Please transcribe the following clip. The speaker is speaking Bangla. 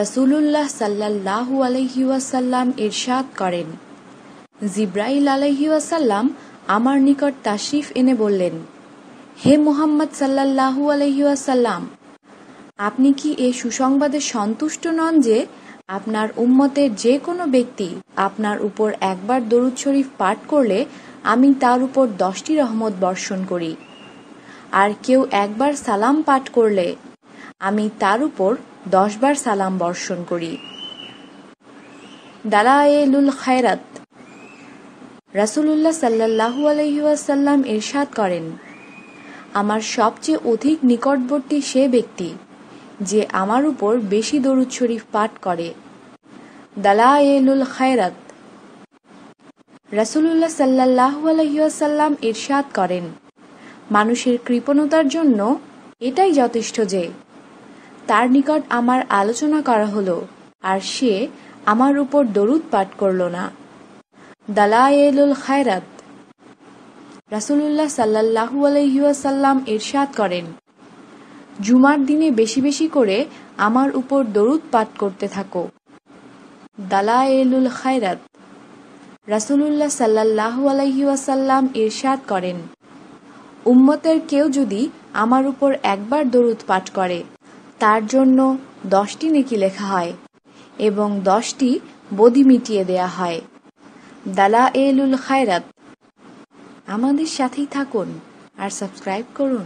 রাসূলুল্লাহ সাল্লাল্লাহু আলাইহি ওয়াসাল্লাম ইরশাদ করেন। জিব্রাইল আলাইহি ওয়াসাল্লাম আমার নিকট তাশরিফ এনে বললেন, হে মোহাম্মদ সাল্লাল্লাহু আলাইহি ওয়াসাল্লাম, আপনি কি এ সুসংবাদে সন্তুষ্ট নন যে আপনার উম্মতের যে কোনো ব্যক্তি আপনার উপর একবার দরুদ শরীফ পাঠ করলে আমি তার উপর দশটি রহমত বর্ষণ করি, আর কেউ একবার সালাম পাঠ করলে আমি তার উপর দশবার সালাম বর্ষণ করি। দালায়েলুল খায়রাত। রাসূলুল্লাহ সাল্লাল্লাহু আলাইহি ওয়াসাল্লাম ইরশাদ করেন, আমার সবচেয়ে অধিক নিকটবর্তী সে ব্যক্তি যে আমার উপর বেশি দরুদ শরীফ পাঠ করে। দালায়েলুল খায়রাত। রাসূলুল্লাহ সাল্লাল্লাহু আলাইহি ওয়াসাল্লাম ইরশাদ করেন, মানুষের কৃপণতার জন্য এটাই যথেষ্ট যে তার নিকট আমার আলোচনা করা হলো, আর সে আমার উপর দরুদ পাঠ করল না। দালায়েলুল খায়রাত। রাসূলুল্লাহ সাল্লাল্লাহু আলাইহি ওয়াসাল্লাম ইরশাদ করেন, জুমার দিনে বেশি বেশি করে আমার উপর দরুদ পাঠ করতে থাকো। দালায়েলুল খায়রাত। রাসূলুল্লাহ সাল্লাল্লাহু আলাইহি ওয়াসাল্লাম ইরশাদ করেন, উম্মতের কেউ যদি আমার উপর একবার দরুদ পাঠ করে তার জন্য দশটি নেকি লেখা হয় এবং দশটি বদি মিটিয়ে দেয়া হয়। দালা এলুল খায়রাত। আমাদের সাথেই থাকুন আর সাবস্ক্রাইব করুন।